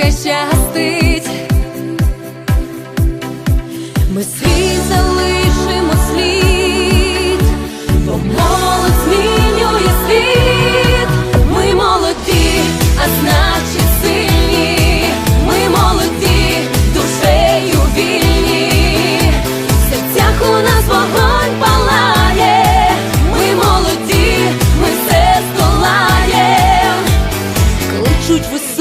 хай щастить.